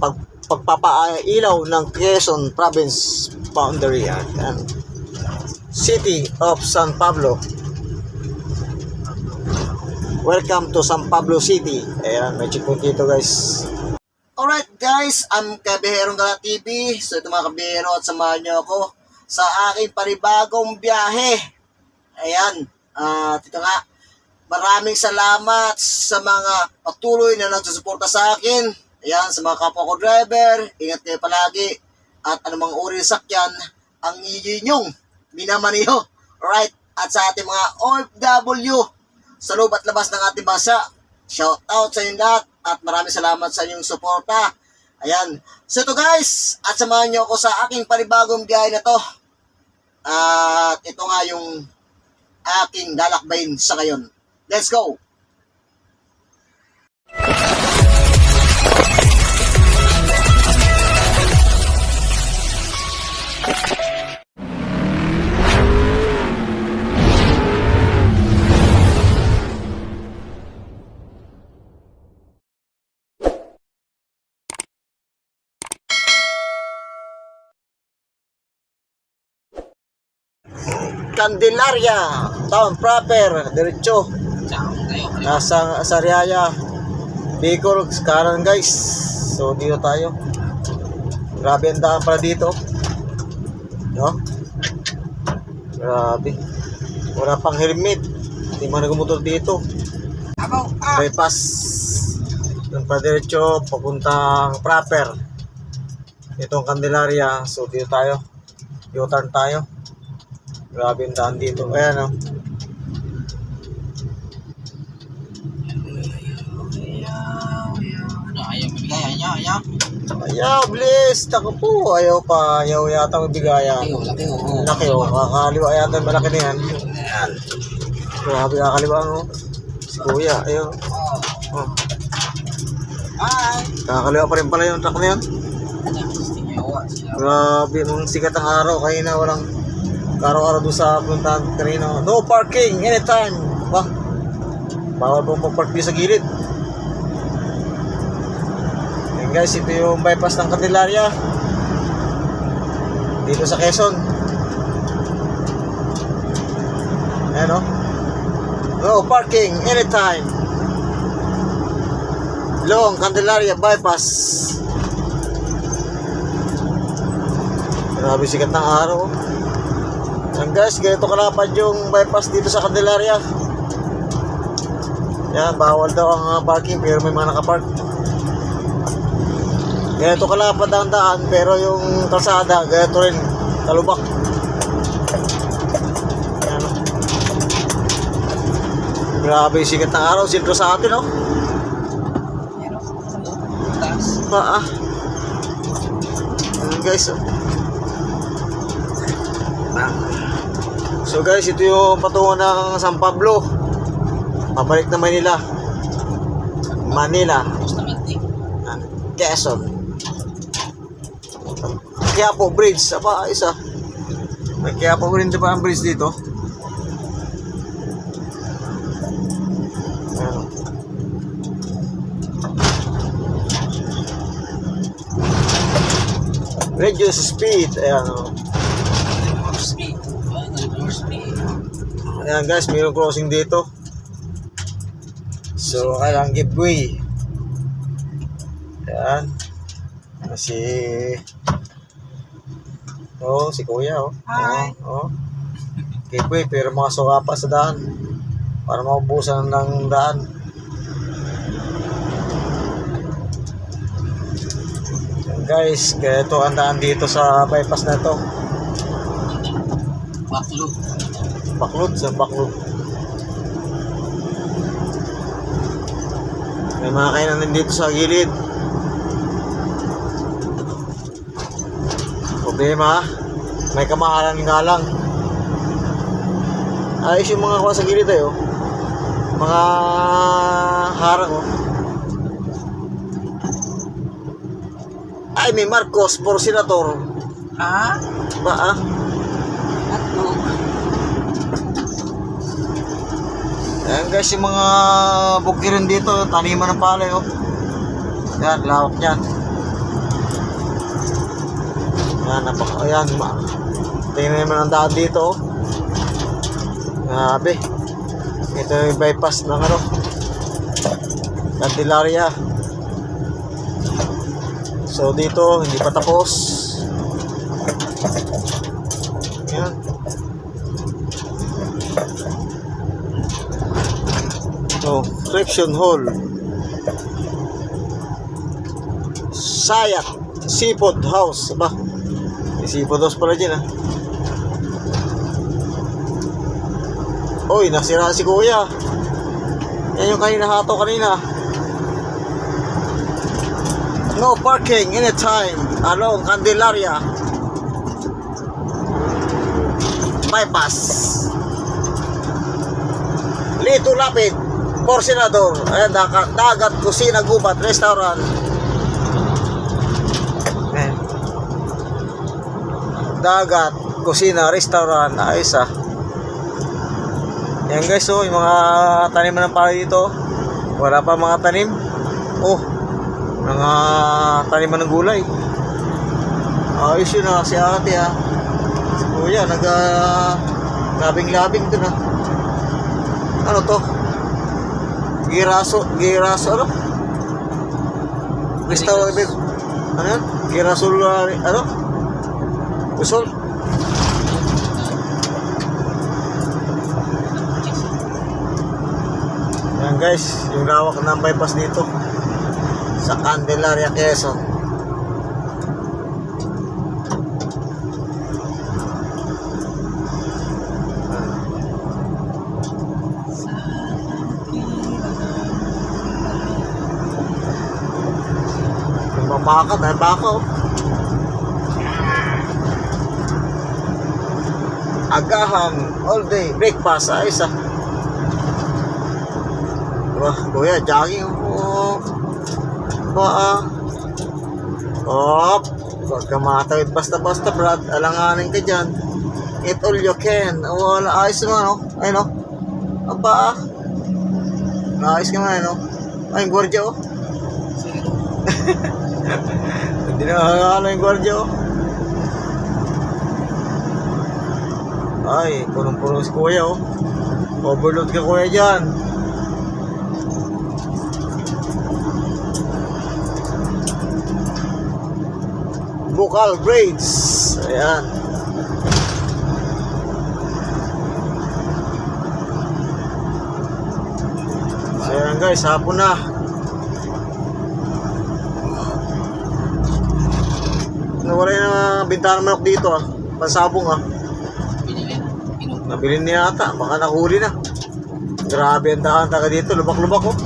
pag, pagpapailaw ng Quezon Province boundary. Yan. City of San Pablo. Welcome to San Pablo City. Ayan, may checkpoint dito guys. Alright guys, I'm Kabiherong Gala TV. So ito mga kabihero at samahan niyo ako sa aking panibagong biyahe. Ayan, at ito nga, maraming salamat sa mga patuloy na nagsusuporta sa akin. Ayan, sa mga kapwa ko driver, ingat kayo palagi. At anumang uri ng sakyan, ang inyong minamaniho. Alright, at sa ating mga OFW, sa loob at labas ng ating bansa, shout out sa inyong lahat at maraming salamat sa inyong suporta. Ayan. So ito guys, at samahan niyo ako sa aking panibagong biyahe na to. At ito nga yung aking lalakbayin sa ngayon. Let's go! Candelaria, town proper, diretso. Nasa Sariaya, Bicol, Karan guys. So dito tayo. Grabe ang daan pala dito. No? Grabe. Wala pang helmet. Hindi mo nagumutor dito. Bypass. Doon pa diretso, papuntang proper. Itong Candelaria. So dito tayo. U-turn tayo. Grabe ang daan dito. Ayan o. Ano, ayaw bless. Tako po. Ayaw pa. Ayaw yata mabigayan. Laki, oh, laki, oh. Laki o. Kakaliwa yata yung malaki na yan. Ayan. Grabe kakaliwa o. Si kuya. Ayaw. Oh. Oh. Hi. Kakaliwa pa rin pala yung truck na yan. Grabe. Nung sikat ang araw. Kanina walang karaw-araw doon sa puntahan kanina. No parking. Anytime. Bah. Bawal pong pag-park sa gilid. Yan guys, ito yung bypass ng Candelaria. Dito sa Quezon. Ayan o. No parking anytime. Long Candelaria bypass. Grabe sikat ng araw. Yan guys, ganito kalapad yung bypass dito sa Candelaria. Yan, bawal daw ang uh, parking pero may mga nakapark. Ganito kalapad ang daan pero yung kalsada, ganito rin, kalubak. Yan. oh. Grabe yung sikat ng araw, sildo sa atin, oh. Taas. Pa, ah. Ayan guys, oh. So guys, ito yung patungo ng San Pablo. Pabalik na Manila. Manila. Ah, Quezon. Quiapo Bridge. Aba, isa. May Quiapo Bridge pa ang bridge dito. Reduce speed. Ayan. oh. More speed. Ayan, more speed. Ayan guys, mayroong crossing dito. So, kailangan give way. Ayan. Si... Oh, si Kuya, oh. Hi. Oh, oh. Give way, pero mga suka pa sa daan. Para maubusan ng daan. Ayan guys, kaya ito ang daan dito sa bypass na ito. Backloop. Baklod sa baklod. May mga kainan din dito sa gilid. Problema, may kamahalan nga lang. Ayos yung mga kuha sa gilid tayo. Mga harang oh. Ay, may Marcos for senator. Ha? Ba ah? Ayan guys, yung mga bukirin dito, taniman ng palay oh. Yan, lawak yan. Yan, napaka, ayan, ma. Tingnan naman ang daan dito, oh. Grabe. Ito yung bypass ng ano, Candelaria. So dito, hindi pa tapos. Yan. Correction hall. Sayat Seafood House. Ba? May seafood house pala dyan ah. Uy, nasira si kuya. Yan yung kanina hato kanina. No parking anytime along Candelaria. Bypass. Lito Lapid. For Senador. Ayan, dagat, kusina, gubat, restaurant. Ayan. Dagat, kusina, restaurant. Ayos ah. Yan guys, oh, yung mga tanim ng pala dito. Wala pa mga tanim. Oh, mga taniman ng gulay. Ayos yun ah, si ate ah. Si kuya, nag ah, labing-labing dun ah. Ano to? Giraso, giraso ano? Gusto, ano yan? Girasol, ano? Usol? Yan guys, yung lawak ng bypass dito sa Candelaria, Quezon. Baka, dahil baka oh. Agahan, all day, breakfast, ayos ah. Wah, kuya, jogging po. Ba, ah. Op, huwag ka matawid basta-basta, Brad. Alanganin ka dyan. Eat all you can. Oh, wala, ayos naman, oh. Ayun, oh. Aba, ah. Ka man, oh. Ay, gwardiya, oh. Nakakala yung gwardiya, oh. Ay, punong-puno si kuya, oh. Overload ka, kuya, dyan. Bukal Braids. Ayan. So ayan guys, hapon na. Mga bintana ng manok dito ah. Pansabong ah. Nabili niya ata. Baka nahuli na. Grabe ang daan taga dito. Lubak-lubak oh.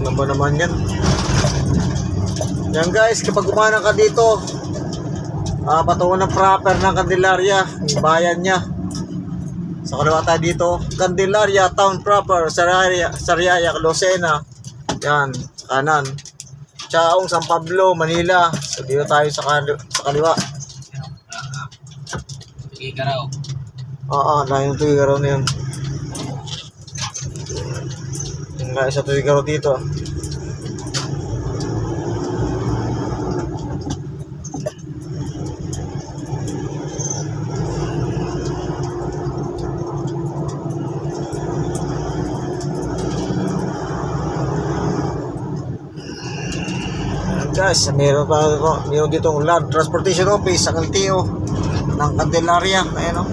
Ano ba naman yan? Yan guys, kapag umanang ka dito, ah patungo ng proper ng Candelaria, bayan niya. Sa kaliwa tayo dito, Candelaria Town proper, Sariaya, Sariaya, Lucena. Yan, kanan. Chaong, San Pablo, Manila. So dito tayo sa, kali- sa kaliwa. Sige ka raw. Oo, na yung tuwigaro na yun. Yung nga isa tuwigaro dito. Guys, meron pa dito, meron dito Land Transportation Office sa LTO ng Candelaria. Ayan o.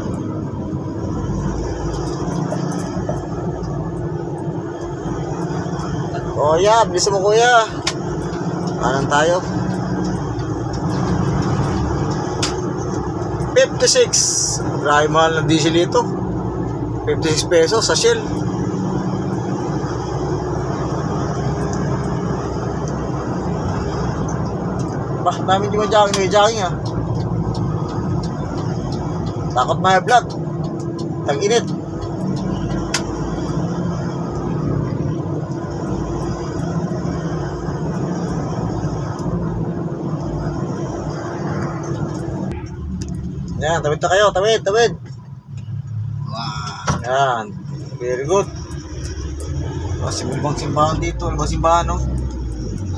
Kuya, bilis mo kuya. Kanan tayo. 56. Grabe mahal ng diesel ito. 56 pesos sa Shell. Dami di jogging, may jogging ah. Takot may vlog. Tag-init. Yan, tawid na kayo, tawid, tawid. Wow. Yan, very good. Kasi bang simbahan dito, ba simbahan no?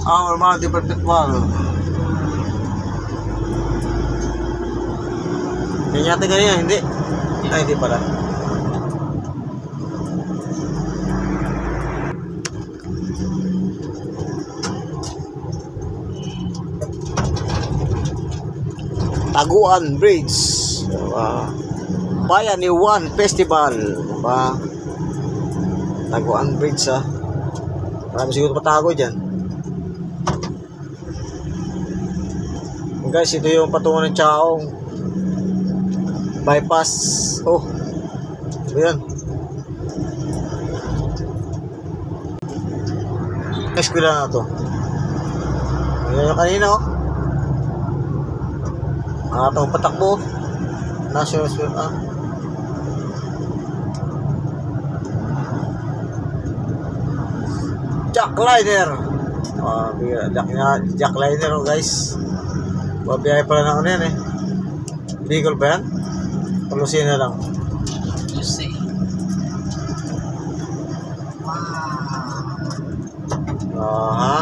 Our Mother Perpetual. Yan yata ganyan, hindi. Ay, hindi pala. Taguan Bridge. Diba? Bayani One Festival. Diba? Taguan Bridge ha. Marami siguro patago dyan. Guys, ito yung patungo ng Chaong. Bypass. Oh. Ayan. Eskwela na to. Ayan yung kanina oh. Ang atong patakbo. National School. Ah. Jackliner. Ah. Jack, Jackliner oh guys. Mabiyahe pala ng ano yan eh. Bicol ba yan? Palusina lang. You see. Aha.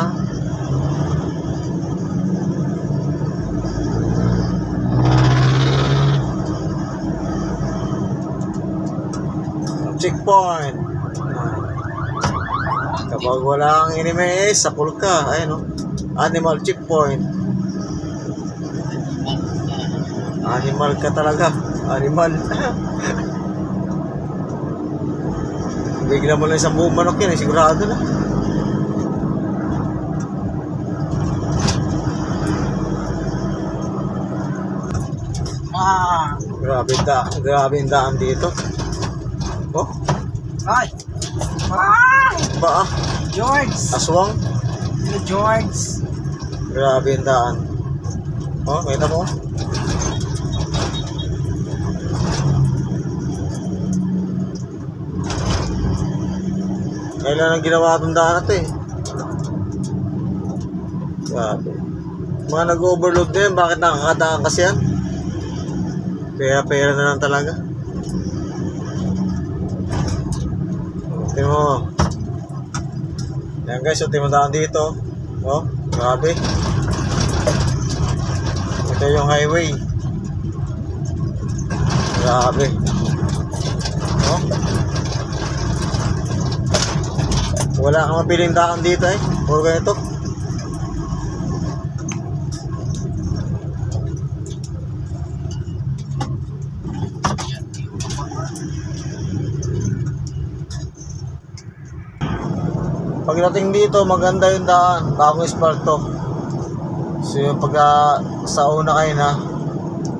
Checkpoint. Kapag walang enemy eh, sa pulka. Ayun o. Animal checkpoint. Animal ka talaga. Animal. Bigla mo lang isang buong manok yan eh. Sigurado na. Ah! Grabe da, grabe ang daan dito. Oh, Ay! Ah! ba ah, George! aswang. George! Grabe ang daan. Oh, kita mo. Kailan ang ginawa itong daan na eh. Grabe. Mga nag-overload na yan, bakit nakakadaan kasi yan? Pera-pera na lang talaga. Tingnan mo. Yan guys, so tingnan mo daan dito. Oh, grabe. Ito yung highway. Grabe. Oh. Wala kang mapiling daan dito eh. Puro ganito. Pagdating dito, maganda yung daan. Bagong espalto. So yung pag ah, sa una kayo na,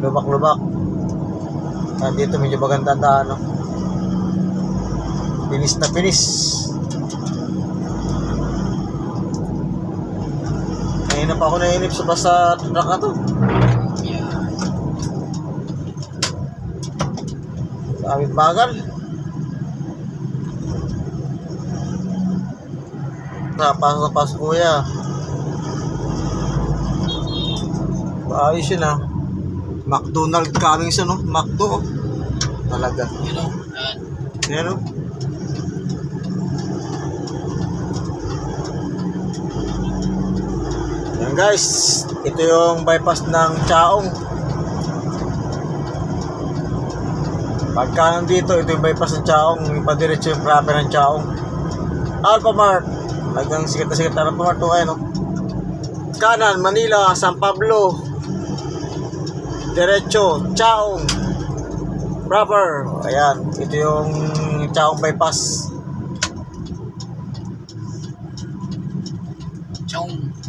lubak-lubak. Ah, dito medyo maganda ang daan. No? Pinis na pinis. Na pa ako nainip sa basta truck na to. Dami bagal. Napasok na pasok kuya. Ayos yun ah. McDonald coming sa no? McDo. Talaga. Uh, Yan o. Guys, ito yung bypass ng Chaong. Pagka nandito, ito yung bypass ng Chaong, yung padiretso yung proper ng Chaong. Alphamart, hanggang sikat na sikat na Alphamart to, ayun o. Kanan, Manila, San Pablo. Diretso, Chaong. Proper. Ayan, ito yung Chaong bypass.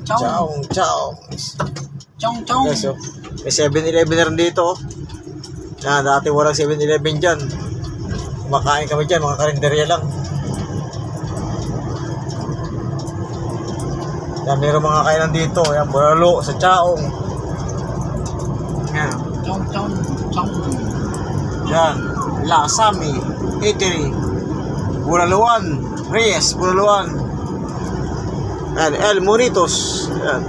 Chong, chong, chong, chong. Guys, oh. May 7-Eleven na rin dito. oh. Yan, dati walang 7-Eleven dyan. Kumakain kami dyan, mga karinderya lang. Yan, meron mga kainan dito. Yan, bulalo sa Chaong. Yan. Chong, chong, chong. Yan. Lasami. Eatery. Bulaluan. Reyes. Bulaluan. Yan. El Moritos. Yan.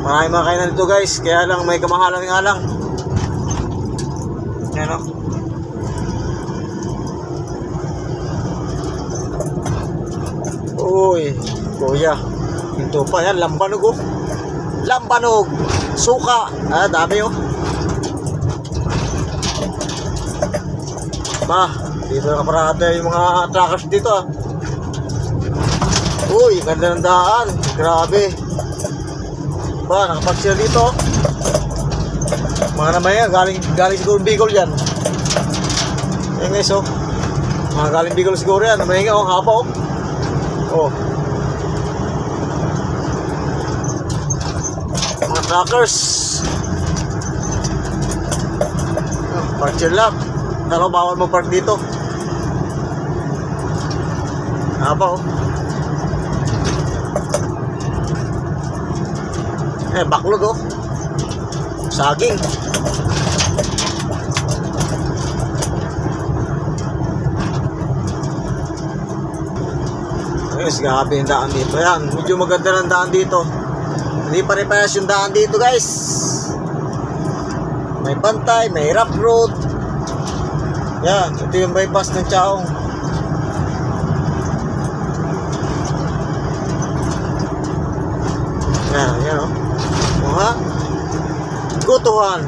Maraming mga kainan dito guys. Kaya lang may kamahalan nga lang. Yan o. Uy. Kuya. Ito pa yan. Lambanog oh. Lambanog. Suka. Ah, dami oh. Ba, dito nakaparada yung mga truckers dito ah. Uy, ganda ng daan. Grabe. Ba, nakapark sila dito. Mga naman yan, galing, galing siguro Bicol yan. Ayan guys, oh. Mga galing Bicol siguro yan. Naman oh, hapa oh. Oh. Mga truckers. Oh, park lang. Pero bawal mo park dito. Hapa oh. Eh, baklod oh. Saging. Ayos, grabe yung daan dito. Yan, medyo maganda ng daan dito. Hindi pare-parehas yung daan dito, guys. May pantay, may rough road. Yan, ito yung bypass ng Chaong. Yan, yan o. Mga gutuhan.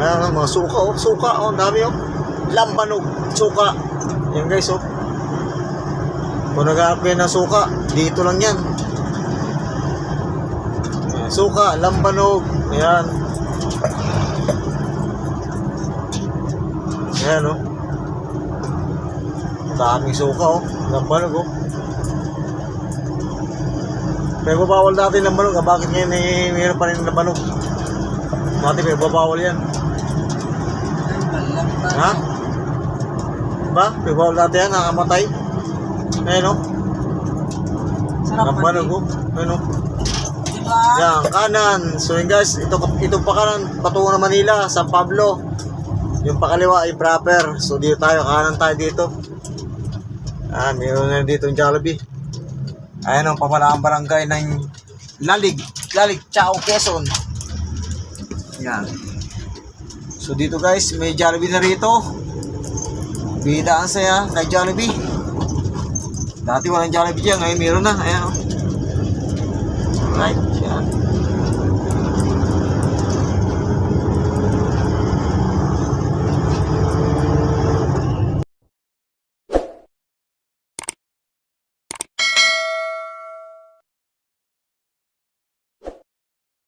Ayan, mga suka oh. Suka oh, dami oh. Lambanog, suka. Yan guys oh. Kung naghahanap kayo ng suka, dito lang yan. Suka, lambanog. Ayan. Ayan oh. Daming suka oh. Lambanog oh. Pero bawal dati ng lambanog. ah. Bakit ngayon eh, mayroon pa rin ng lambanog? Dati pero babawal yan. Ha? Ba? Pero bawal dati yan. Nakamatay. Ayan oh. Lambanog oh. Ayan oh. Diba? Yan, kanan. So yun guys, ito, ito pa kanan, patungo na Manila, San Pablo. Yung pakaliwa ay proper. So dito tayo, kanan tayo dito. Ah, meron na dito yung Jollibee. Ayan ang pamalaang barangay ng Lalig. Lalig, Chao, Quezon. Yan. So dito guys, may Jollibee na rito. Bida ang saya kay Jollibee. Dati walang Jollibee dyan, ngayon meron na. Ayan oh. Right.